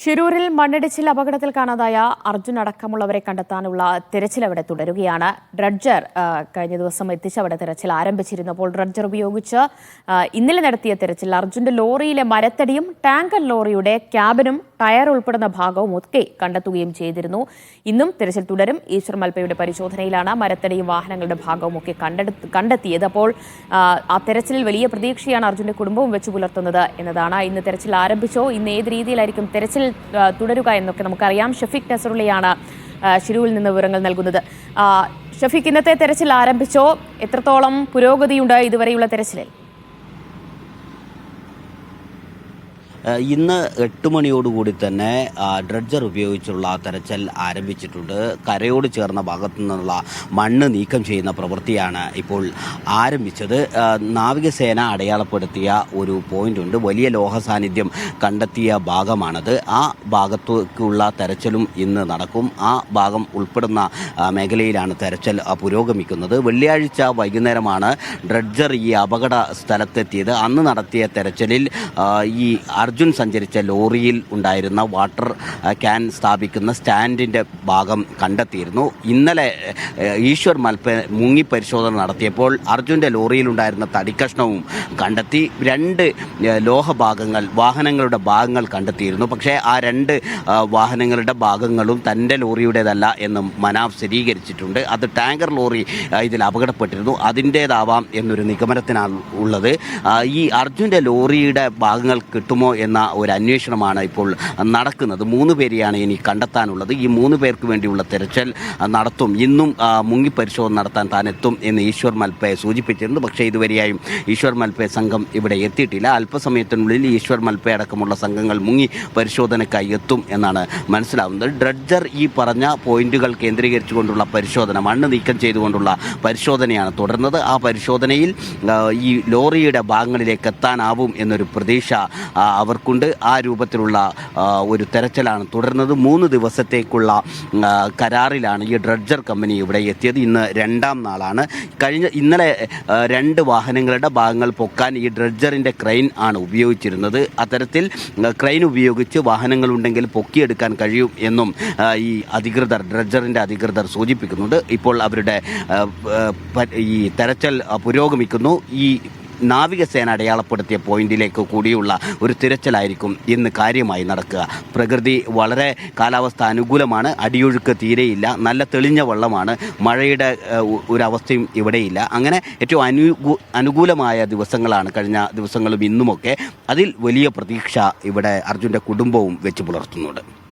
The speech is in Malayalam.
ഷിരൂരിൽ മണ്ണിടിച്ചിൽ അപകടത്തിൽ കാണാതായ അർജുൻ അടക്കമുള്ളവരെ കണ്ടെത്താനുള്ള തിരച്ചിൽ അവിടെ തുടരുകയാണ്. ഡ്രഡ്ജർ കഴിഞ്ഞ ദിവസം എത്തിച്ച് അവിടെ തിരച്ചിൽ ആരംഭിച്ചിരുന്നപ്പോൾ ഡ്രഡ്ജർ ഉപയോഗിച്ച് ഇന്നലെ നടത്തിയ തിരച്ചിൽ അർജുന്റെ ലോറിയിലെ മരത്തടിയും ടാങ്കർ ലോറിയുടെ ക്യാബിനും ടയർ ഉൾപ്പെടുന്ന ഭാഗവും ഒക്കെ കണ്ടെത്തുകയും ചെയ്തിരുന്നു. ഇന്നും തിരച്ചിൽ തുടരും. ഈശ്വർ മൽപ്പയുടെ പരിശോധനയിലാണ് മരത്തടിയും വാഹനങ്ങളുടെ ഭാഗവും ഒക്കെ കണ്ടെത്തിയത്. അപ്പോൾ ആ, തെരച്ചിലിൽ വലിയ പ്രതീക്ഷയാണ് അർജുന്റെ കുടുംബവും വെച്ച് പുലർത്തുന്നത് എന്നതാണ്. ഇന്ന് തെരച്ചിൽ ആരംഭിച്ചോ? ഇന്ന് ഏത് രീതിയിലായിരിക്കും തെരച്ചിൽ തുടരുക എന്നൊക്കെ നമുക്കറിയാം. ഷഫീഖ് നസറുള്ളയാണ് ശിരുവിൽ നിന്ന് വിവരങ്ങൾ നൽകുന്നത്. ഷഫീഖ് ഇന്നത്തെ തെരച്ചിൽ ആരംഭിച്ചോ? എത്രത്തോളം പുരോഗതിയുണ്ട് ഇതുവരെയുള്ള തെരച്ചിലിൽ? ഇന്ന് എട്ട് മണിയോടുകൂടി തന്നെ ഡ്രഡ്ജർ ഉപയോഗിച്ചുള്ള തെരച്ചിൽ ആരംഭിച്ചിട്ടുണ്ട്. കരയോട് ചേർന്ന ഭാഗത്തു നിന്നുള്ള മണ്ണ് നീക്കം ചെയ്യുന്ന പ്രവൃത്തിയാണ് ഇപ്പോൾ ആരംഭിച്ചത്. നാവികസേന അടയാളപ്പെടുത്തിയ ഒരു പോയിന്റ് ഉണ്ട്. വലിയ ലോഹ സാന്നിധ്യം കണ്ടെത്തിയ ഭാഗമാണത്. ആ ഭാഗത്തേക്കുള്ള തെരച്ചിലും ഇന്ന് നടക്കും. ആ ഭാഗം ഉൾപ്പെടുന്ന മേഖലയിലാണ് തെരച്ചിൽ പുരോഗമിക്കുന്നത്. വെള്ളിയാഴ്ച വൈകുന്നേരമാണ് ഡ്രഡ്ജർ ഈ അപകട സ്ഥലത്തെത്തിയത്. അന്ന് നടത്തിയ തെരച്ചിലിൽ ഈ അർജുൻ സഞ്ചരിച്ച ലോറിയിൽ ഉണ്ടായിരുന്ന വാട്ടർ ക്യാൻ സ്ഥാപിക്കുന്ന സ്റ്റാൻഡിന്റെ ഭാഗം കണ്ടെത്തിയിരുന്നു. ഇന്നലെ ഈശ്വർ മൽപ്പ മുങ്ങി പരിശോധന നടത്തിയപ്പോൾ അർജുന്റെ ലോറിയിലുണ്ടായിരുന്ന തടിക്കഷ്ണവും കണ്ടെത്തി. രണ്ട് ലോഹഭാഗങ്ങൾ വാഹനങ്ങളുടെ ഭാഗങ്ങൾ കണ്ടെത്തിയിരുന്നു. പക്ഷേ ആ രണ്ട് വാഹനങ്ങളുടെ ഭാഗങ്ങളും തന്റെ ലോറിയുടേതല്ല എന്ന് മനാഫ് സ്ഥിരീകരിച്ചിട്ടുണ്ട്. അത് ടാങ്കർ ലോറി ഇതിൽ അപകടപ്പെട്ടിരുന്നു. അതിന്റേതാവാം എന്നൊരു നിഗമനത്തിനാണ് ഉള്ളത്. ഈ അർജുന്റെ ലോറിയുടെ ഭാഗങ്ങൾ കിട്ടുമോ എന്ന ഒരു അന്വേഷണമാണ് ഇപ്പോൾ നടക്കുന്നത്. മൂന്ന് പേരെയാണ് ഇനി കണ്ടെത്താനുള്ളത്. ഈ മൂന്ന് പേർക്ക് വേണ്ടിയുള്ള തെരച്ചിൽ നടത്തും. ഇന്നും മുങ്ങി പരിശോധന നടത്താൻ താൻ എത്തും എന്ന് ഈശ്വർ മൽപ്പയെ സൂചിപ്പിച്ചിരുന്നു പക്ഷേ ഇതുവരെയായും ഈശ്വർ മൽപ്പയ സംഘം ഇവിടെ എത്തിയിട്ടില്ല. അല്പസമയത്തിനുള്ളിൽ ഈശ്വർ മൽപ്പയ അടക്കമുള്ള സംഘങ്ങൾ മുങ്ങി പരിശോധനയ്ക്കായി എത്തും എന്നാണ് മനസ്സിലാവുന്നത്. ഡ്രഡ്ജർ ഈ പറഞ്ഞ പോയിന്റുകൾ കേന്ദ്രീകരിച്ചുകൊണ്ടുള്ള പരിശോധന മണ്ണ് നീക്കം ചെയ്തുകൊണ്ടുള്ള പരിശോധനയാണ് തുടർന്നത്. ആ പരിശോധനയിൽ ഈ ലോറിയുടെ ഭാഗങ്ങളിലേക്ക് എത്താനാവും എന്നൊരു പ്രതീക്ഷ ആ, അവർക്കുണ്ട്. ആ രൂപത്തിലുള്ള ഒരു തെരച്ചിലാണ് തുടർന്നത് മൂന്ന് ദിവസത്തേക്കുള്ള കരാറിലാണ് ഈ ഡ്രഡ്ജർ കമ്പനി ഇവിടെ എത്തിയത്. ഇന്ന് രണ്ടാം നാളാണ്. കഴിഞ്ഞ ഇന്നലെ രണ്ട് വാഹനങ്ങളുടെ ഭാഗങ്ങൾ പൊക്കാൻ ഈ ഡ്രഡ്ജറിന്റെ ക്രെയിൻ ആണ് ഉപയോഗിച്ചിരുന്നത്. അത്തരത്തിൽ ക്രെയിൻ ഉപയോഗിച്ച് വാഹനങ്ങളുണ്ടെങ്കിൽ പൊക്കിയെടുക്കാൻ കഴിയും എന്നും ഈ അധികൃതർ ഡ്രഡ്ജറിന്റെ അധികൃതർ സൂചിപ്പിക്കുന്നുണ്ട്. ഇപ്പോൾ അവരുടെ ഈ തെരച്ചിൽ പുരോഗമിക്കുന്നു. ഈ നാവികസേന അടയാളപ്പെടുത്തിയ പോയിന്റിലേക്ക് കൂടിയുള്ള ഒരു തിരച്ചിലായിരിക്കും ഇന്ന് കാര്യമായി നടക്കുക. പ്രകൃതി വളരെ കാലാവസ്ഥ അനുകൂലമാണ് അടിയൊഴുക്ക് തീരെയില്ല നല്ല തെളിഞ്ഞ വെള്ളമാണ് മഴയുടെ ഒരവസ്ഥയും ഇവിടെയില്ല. അങ്ങനെ ഏറ്റവും അനുകൂ അനുകൂലമായ ദിവസങ്ങളാണ് കഴിഞ്ഞ ദിവസങ്ങളും ഇന്നുമൊക്കെ. അതിൽ വലിയ പ്രതീക്ഷ ഇവിടെ അർജുന്റെ കുടുംബവും വെച്ച് പുലർത്തുന്നുണ്ട്.